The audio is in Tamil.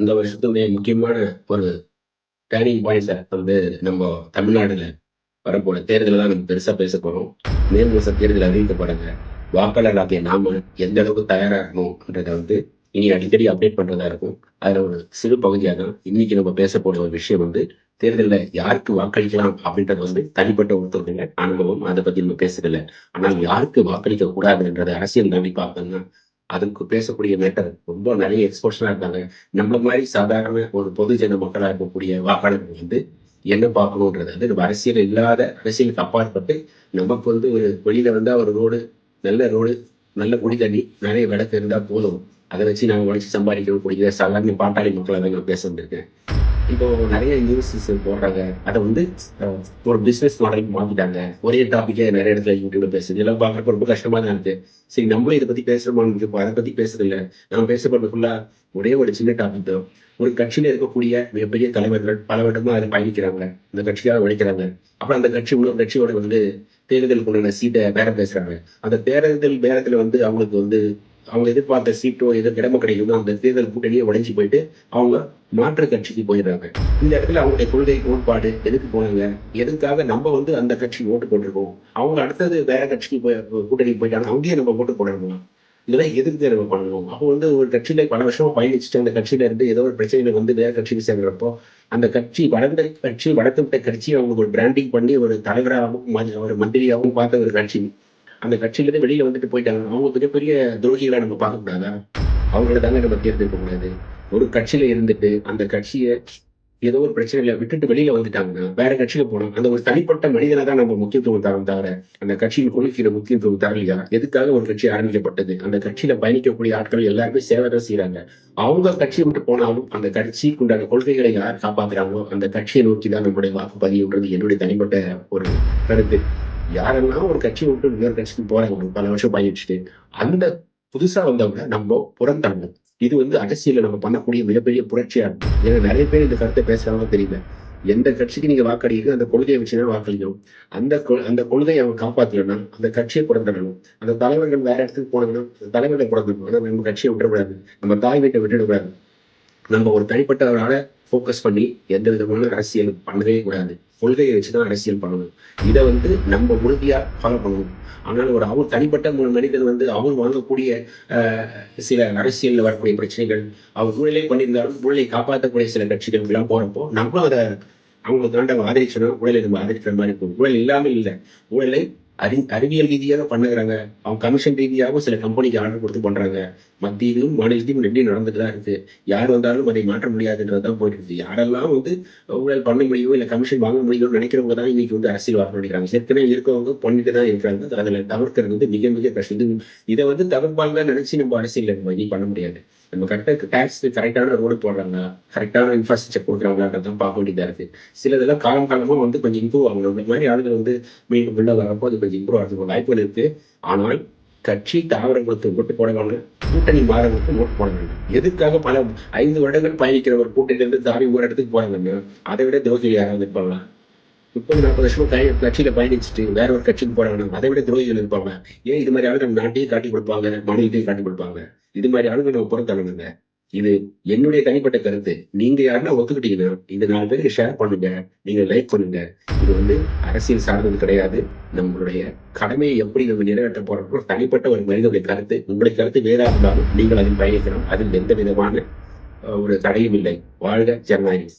இந்த வருஷத்துடைய முக்கியமான ஒரு டேர்னிங் பாயிண்ட்ஸை வந்து நம்ம தமிழ்நாடுல வரப்போற தேர்தலில் தான் நம்ம பெருசா பேச போறோம். மே மாச தேர்தல் அறிவிக்கப்படுங்க வாக்காளர் நாம எந்த அளவுக்கு தயாரா இருக்கணும்ன்றத வந்து இனி அடிக்கடி அப்டேட் பண்றதா இருக்கும். அதுல ஒரு சிறு பகுதியாக தான் இன்னைக்கு நம்ம பேச போற ஒரு விஷயம் வந்து தேர்தலில் யாருக்கு வாக்களிக்கலாம் அப்படின்றது வந்து தனிப்பட்ட ஒருத்தருடைய அனுபவம். அதை பத்தி நம்ம பேசுறதில்ல. ஆனால் யாருக்கு வாக்களிக்க கூடாதுன்றது அரசியல் நம்பி பார்த்தோம்னா அதுக்கு பேசக்கூடிய மேட்டர் ரொம்ப நிறைய எக்ஸ்போஷனா இருக்காங்க. நம்மள மாதிரி சாதாரண ஒரு பொதுஜன மக்களா இருக்கக்கூடிய வாக்காளர்கள் வந்து என்ன பார்க்கணுன்றது வந்து நம்ம அரசியல் இல்லாத அரசியலுக்கு அப்பாற்பட்டு நமக்கு வந்து ஒரு வெளியில வந்தா ஒரு ரோடு நல்ல ரோடு நல்ல குடி தண்ணி நிறைய விளக்கு இருந்தா போதும். அதை வச்சு நாங்கள் உழைச்சி சம்பாதிக்கணும். பிடிக்கிற சாதாரண பாட்டாளி மக்களை தான் நான் பேச வந்திருக்கேன். இப்போ நிறைய நியூஸஸ் போடுறாங்க. அதை வந்து ஒரு பிசினஸ் மாடல் மாத்திட்டாங்க. ஒரே டாபிக்கே நிறைய இடத்துல யூடியூப்ல பேசுது. இதெல்லாம் பார்க்கறப்ப ரொம்ப கஷ்டமா தான் இருக்கு. சரி நம்மளும் இதை பத்தி பேசுறோமான்னு இப்போ அதை பத்தி பேசுறது இல்ல. நம்ம பேச ஃபுல்லா ஒரே ஒரு சின்ன டாபிக் தான். ஒரு கட்சியில இருக்கக்கூடிய மிகப்பெரிய தலைவர்கள் பல விடமா அதை பயணிக்கிறாங்க. இந்த கட்சியாக உழைக்கிறாங்க. அப்புறம் அந்த கட்சி இன்னொரு கட்சியோட வந்து தேர்தலுக்கு சீட்டை பேரம் பேசுறாங்க. அந்த தேர்தல் பேரத்துல வந்து அவங்களுக்கு வந்து அவங்க எதிர்பார்த்த சீட்டோ எதோ இடமோ கிடைக்குதோ அந்த தேர்தல் கூட்டணியே உடைஞ்சு போயிட்டு அவங்க மாற்று கட்சிக்கு போயிடுறாங்க. இந்த இடத்துல அவங்களுடைய கொள்கை கோட்பாடு எதுக்கு போனாங்க? எதுக்காக நம்ம வந்து அந்த கட்சி ஓட்டு போட்டிருக்கோம்? அவங்க அடுத்தது வேற கட்சிக்கு போய் கூட்டணிக்கு போயிட்டாங்க அங்கேயே நம்ம ஓட்டு போடணும். இதெல்லாம் எதிர்த்து நம்ம பண்ணணும்? அப்போ வந்து ஒரு கட்சியில பல வருஷமா பயணிச்சுட்டு அந்த கட்சியில இருந்து ஏதோ ஒரு பிரச்சனையில வந்து வேற கட்சிக்கு சேர்ந்தப்போ அந்த கட்சி வளர்ந்த கட்சி வளர்த்து விட்ட கட்சி அவங்களுக்கு ஒரு பிராண்டிங் பண்ணி ஒரு தலைவராகவும் ஒரு மந்திரியாகவும் பார்த்த ஒரு கட்சி. அந்த கட்சியிலேருந்து வெளியில வந்துட்டு போயிட்டாங்க. அவங்க மிகப்பெரிய துரோகிகளை நம்ம பார்க்க கூடாதா அவங்கள தாங்க நம்ம தேர்ந்தெடுக்க கூடாது ஒரு கட்சியில இருந்துட்டு அந்த கட்சியை ஏதோ ஒரு பிரச்சனையில விட்டுட்டு வெளியில வந்துட்டாங்கன்னா வேற கட்சியில போனோம் அந்த ஒரு தனிப்பட்ட மனிதனை தான் நம்ம முக்கியத்துவம் தரம் தவிர அந்த கட்சியில் கொடுக்கிற முக்கியத்துவம் தரலையா? எதுக்காக ஒரு கட்சி ஆரம்பிக்கப்பட்டது அந்த கட்சியில பயணிக்கக்கூடிய ஆட்கள் எல்லாருமே சேவை தான் செய்யறாங்க அவங்க கட்சியை விட்டு போனாலும் அந்த கட்சிக்கு உண்டான கொள்கைகளை யார் காப்பாத்துறாங்களோ அந்த கட்சியை நோக்கி தான் நம்முடைய வாக்குப்பதிவுன்றது என்னுடைய தனிப்பட்ட ஒரு கருத்து. யாரெல்லாம் ஒரு கட்சி விட்டு இன்னொரு கட்சிக்கு போறாங்க பல வருஷம் பயணிச்சுட்டு அந்த புதுசா வந்தவங்க நம்ம புறந்தாங்க இது வந்து அரசியல நம்ம பண்ணக்கூடிய மிகப்பெரிய புரட்சியா இருக்கும் ஏன்னா நிறைய பேர் இந்த கருத்தை பேசுறாங்க தெரியல. எந்த கட்சிக்கு நீங்க வாக்களிக்க அந்த கொள்கையை வச்சுதான் வாக்களிக்கணும். அந்த கொ- அந்த கொள்கையை அவங்க காப்பாத்தலன்னா அந்த கட்சியை புறந்தடணும் அந்த தலைவர்கள் வேற இடத்துக்கு போனாங்கன்னா அந்த தலைவர்களை புறந்தள்ளணும் ஆனா நம்ம கட்சியை விட்டுறக்கூடாது நம்ம தாய் வீட்டை விட்டுடக்கூடாது. நம்ம ஒரு தனிப்பட்டவரால ஃபோக்கஸ் பண்ணி எந்த விதமான அரசியல் பண்ணவே கூடாது. கொள்கையை வச்சுதான் அரசியல் பண்ணணும். இதை வந்து நம்ம உறுதியா ஃபாலோ பண்ணணும். ஆனால் ஒரு அவர் தனிப்பட்ட ஒரு மனிதன் வந்து அவர் வாங்கக்கூடிய ஆஹ், சில அரசியலில் வரக்கூடிய பிரச்சனைகள் அவர் ஊழலே பண்ணியிருந்தாலும் ஊழலை காப்பாற்றக்கூடிய சில கட்சிகள் எல்லாம் போறப்போ நம்மளும் அதை அவங்களுக்கு தாண்ட ஆதரிச்சோம்னா ஊழலை நம்ம ஆதரிக்கிற மாதிரி இருக்கும். ஊழல் இல்லாமல் இல்லை. ஊழலை அறி அறிவியல் ரீதியாக பண்ணுகிறாங்க அவங்க கமிஷன் ரீதியாகவும் சில கம்பெனிக்கு ஆர்டர் கொடுத்து பண்றாங்க. மத்தியிலும் மாநிலத்திலும் ரெண்டையும் நடந்துட்டு தான் இருக்கு. யார் வந்தாலும் அதை மாற்ற முடியாதுன்றது தான் போயிட்டு இருக்கு யாரெல்லாம் வந்து ஊழல் பண்ண முடியும் இல்லை கமிஷன் வாங்க முடியும்னு நினைக்கிறவங்க தான் இன்னைக்கு வந்து அரசியல் வர நினைக்கிறாங்க ஏற்கனவே இருக்கவங்க பண்ணிட்டு தான் இருக்கிறாங்க. அதில் தவிர்க்கிறது வந்து மிக மிக கஷ்டம். இதை வந்து தவிர்ப்பாங்க நினைச்சு நம்ம அரசியல் பண்ண முடியாது. நம்ம கரெக்டாக டேக்ஸ் கரெக்டான ரோடு போடுறாங்க கரெக்டான இன்ஃப்ராஸ்ட்ரக்சர் கொடுக்குறாங்கன்றதான் பார்க்க வேண்டியதாக இருக்குது சில சிலதெல்லாம் காலம் காலமாக வந்து கொஞ்சம் இம்ப்ரூவ் ஆகணும். இந்த மாதிரி ஆளுகள் வந்து மீண்டும் உள்ள வரப்போ அது கொஞ்சம் இம்ப்ரூவ் ஆகிறதுக்கு வாய்ப்புகள் இருக்குது ஆனால் கட்சி தாவரங்களுக்கு ஓட்டு போட வேண்டாம் கூட்டணி மாறவங்களுக்கு ஓட்டு போட வேண்டாம் எதுக்காக பல ஐந்து வருடங்கள் பயணிக்கிற ஒரு கூட்டணியிலிருந்து தாவி ஒரு இடத்துக்கு போகிறாங்க அதை விட துரோகி யாராவது இருப்பாங்க முப்பது நாற்பது வருஷமா கை கட்சியில பயணிச்சுட்டு வேற ஒரு கட்சிக்கு போறாங்க அதை விட துரோகிகள் இருப்பாங்க. ஏன் இது மாதிரி ஆளுங்க நம்ம நாட்டையும் காட்டி கொடுப்பாங்க மாநிலத்தையும் காட்டி கொடுப்பாங்க? இது மாதிரி ஆளுங்க நம்ம புறத்தள்ளணுங்க இது என்னுடைய தனிப்பட்ட கருத்து. நீங்க யாருன்னா ஒத்துக்கிட்டீங்கன்னா இந்த நாலு பேருக்கு ஷேர் பண்ணுங்க. நீங்க லைக் பண்ணுங்க. இது வந்து அரசியல் சார்ந்தது கிடையாது. நம்மளுடைய கடமையை எப்படி நம்ம நிறைவேற்ற போறோம் தனிப்பட்ட ஒரு மனிதனுடைய கருத்து. உங்களுடைய கருத்து வேறா இருந்தாலும் நீங்கள் அதில் பயணிக்கணும் அதில் எந்த விதமான ஒரு தடையும் இல்லை. வாழ்க ஜனநாயகம்.